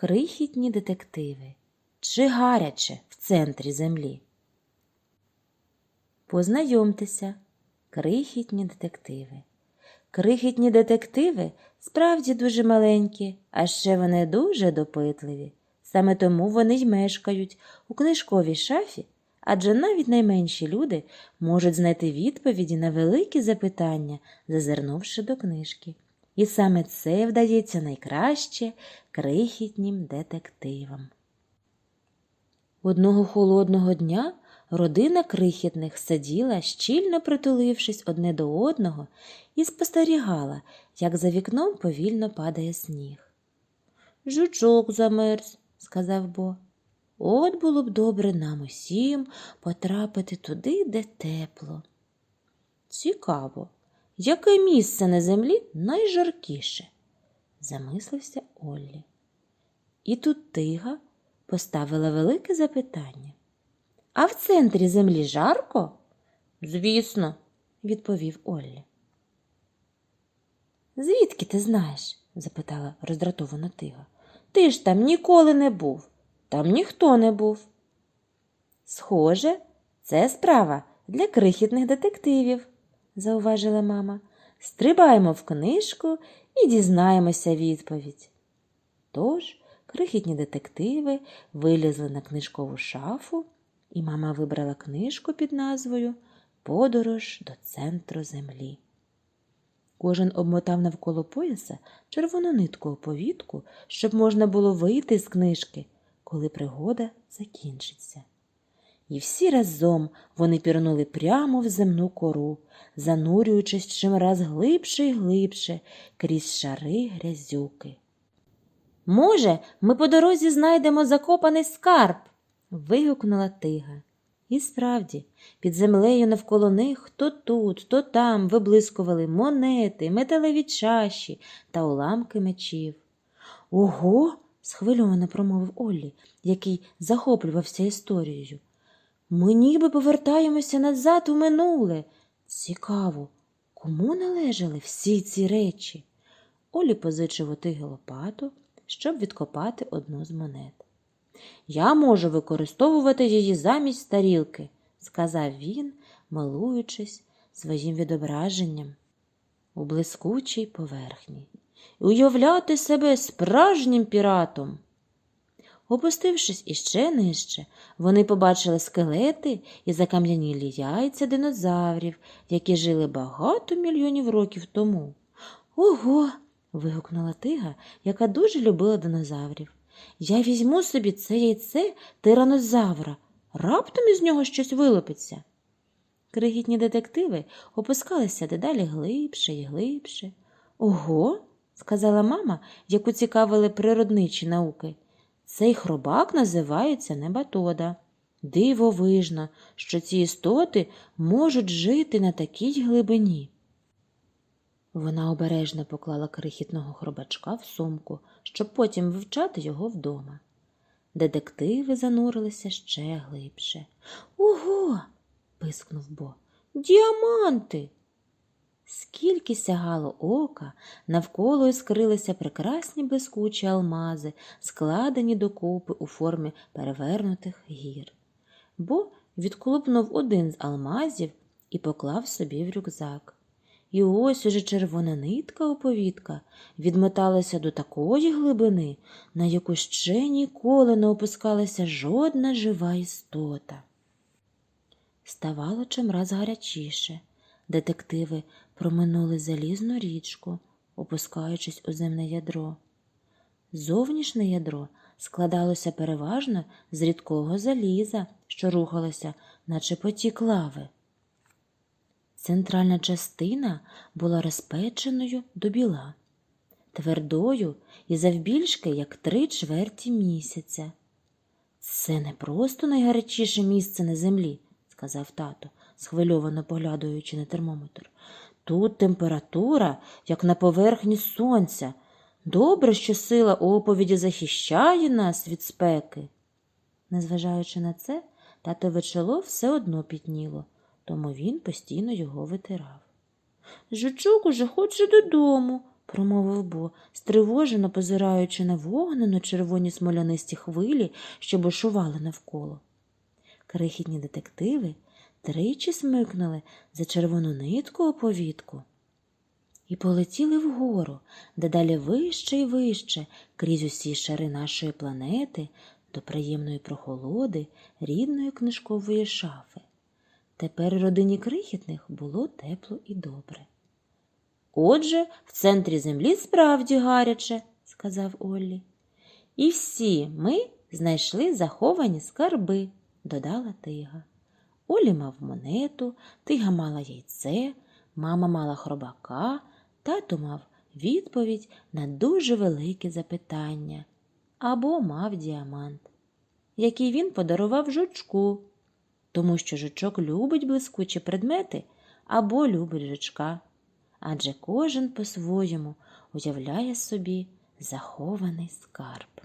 Крихітні детективи. Чи гаряче в центрі землі? Познайомтеся, крихітні детективи. Крихітні детективи справді дуже маленькі, а ще вони дуже допитливі. Саме тому вони й мешкають у книжковій шафі, адже навіть найменші люди можуть знайти відповіді на великі запитання, зазирнувши до книжки. І саме це вдається найкраще крихітнім детективам. Одного холодного дня родина крихітних сиділа, щільно притулившись одне до одного, і спостерігала, як за вікном повільно падає сніг. Жучок замерз, сказав Бо. От було б добре нам усім потрапити туди, де тепло. Цікаво, яке місце на землі найжаркіше? замислився Оллі. І тут тига поставила велике запитання. А в центрі землі жарко? Звісно, відповів Оллі. Звідки ти знаєш? запитала роздратована тига. Ти ж там ніколи не був, там ніхто не був. Схоже, це справа для крихітних детективів, зауважила мама. Стрибаємо в книжку і дізнаємося відповідь. Тож крихітні детективи вилізли на книжкову шафу, і мама вибрала книжку під назвою Подорож до центру землі. Кожен обмотав навколо пояса червону нитку оповідку, щоб можна було вийти з книжки, коли пригода закінчиться. І всі разом вони пірнули прямо в земну кору, занурюючись чимраз глибше і глибше крізь шари грязюки. Може, ми по дорозі знайдемо закопаний скарб. вигукнула тига. І справді, під землею навколо них то тут, то там виблискували монети, металеві чаші та уламки мечів. Ого. схвильовано промовив Оллі, який захоплювався історією. Ми ніби повертаємося назад у минуле. Цікаво, кому належали всі ці речі? Олі позичив у тиги лопату, щоб відкопати одну з монет. Я можу використовувати її замість тарілки, сказав він, милуючись своїм відображенням у блискучій поверхні, уявляти себе справжнім піратом. Опустившись іще нижче, вони побачили скелети і закам'янілі яйця динозаврів, які жили багато мільйонів років тому. Ого. вигукнула тига, яка дуже любила динозаврів. Я візьму собі це яйце тиранозавра, раптом із нього щось вилупиться. Крихітні детективи опускалися дедалі глибше і глибше. Ого, сказала мама, яку цікавили природничі науки. Цей хробак називається небатода. Дивовижно, що ці істоти можуть жити на такій глибині. Вона обережно поклала крихітного хробачка в сумку, щоб потім вивчати його вдома. Детективи занурилися ще глибше. Ого. пискнув Бо. Діаманти. Скільки сягало ока, навколо скрилися прекрасні блискучі алмази, складені докупи у формі перевернутих гір. Бо відколупнув один з алмазів і поклав собі в рюкзак. І ось уже червона нитка оповідка відмоталася до такої глибини, на яку ще ніколи не опускалася жодна жива істота. Ставало чимраз гарячіше. Детективи проминули залізну річку, опускаючись у земне ядро. Зовнішнє ядро складалося переважно з рідкого заліза, що рухалося, наче потік лави. Центральна частина була розпеченою до біла, твердою і завбільшки, як три чверті місяця. Це не просто найгарячіше місце на землі, сказав тато, схвильовано поглядаючи на термометр. Тут температура, як на поверхні сонця. Добре, що сила оповіді захищає нас від спеки. Незважаючи на це, татове чоло все одно пітніло тому він постійно його витирав. Жучок уже хоче додому, промовив Бо, стривожено позираючи на вогнено червоні смолянисті хвилі, що бушували навколо. Крихітні детективи тричі смикнули за червону нитку оповідку і полетіли вгору, дедалі вище і вище, крізь усі шари нашої планети, до приємної прохолоди рідної книжкової шафи. Тепер родині крихітних було тепло і добре. Отже, в центрі землі справді гаряче, сказав Оллі. І всі ми знайшли заховані скарби, додала тига. Олі мав монету, тига мала яйце, мама мала хробака, тато мав відповідь на дуже велике запитання. Або мав діамант, який він подарував жучку, тому що жучок любить блискучі предмети або любить жучка, адже кожен по-своєму уявляє собі захований скарб.